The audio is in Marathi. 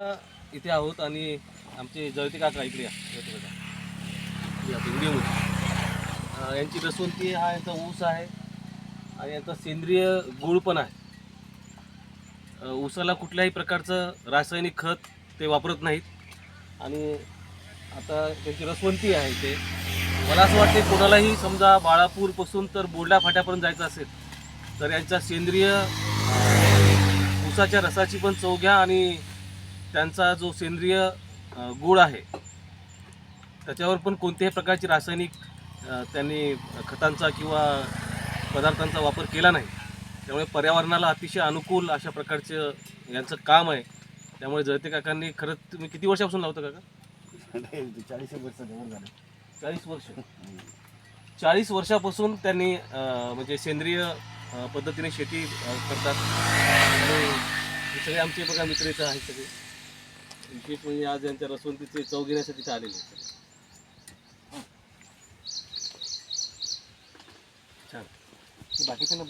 इथे आहोत आणि आमचे जळते काका इकडे या. जळते काका. यांची रसवंती हा यांचा ऊस आहे आणि यांचा सेंद्रिय गुळ पण आहे. ऊसाला कुठल्याही प्रकारचं रासायनिक खत ते वापरत नाहीत. आणि आता त्यांची रसवंती आहे ते मला असं वाटते कोणालाही समजा बाळापूरपासून तर बोर्डा फाट्यापर्यंत जायचं असेल तर यांच्या सेंद्रिय ऊसाच्या रसाची पण चव घ्या आणि त्यांचा जो सेंद्रिय गुळ आहे त्याच्यावर पण कोणत्याही प्रकारची रासायनिक त्यांनी खतांचा किंवा पदार्थांचा वापर केला नाही. त्यामुळे पर्यावरणाला अतिशय अनुकूल अशा प्रकारचं यांचं काम आहे. त्यामुळे जळते काकांनी खरंच तुम्ही किती वर्षापासून लावता काका? चाळीस वर्ष चाळीस वर्ष. चाळीस वर्षापासून त्यांनी म्हणजे सेंद्रिय पद्धतीने शेती करतात. आणि सगळे आमचे बघा मित्र इथं आहेत सगळे. विशेष म्हणजे आज यांच्या रसवंतीचे चव घेण्यासाठी इथं आलेले आहेत. छान. बाकीच्यांना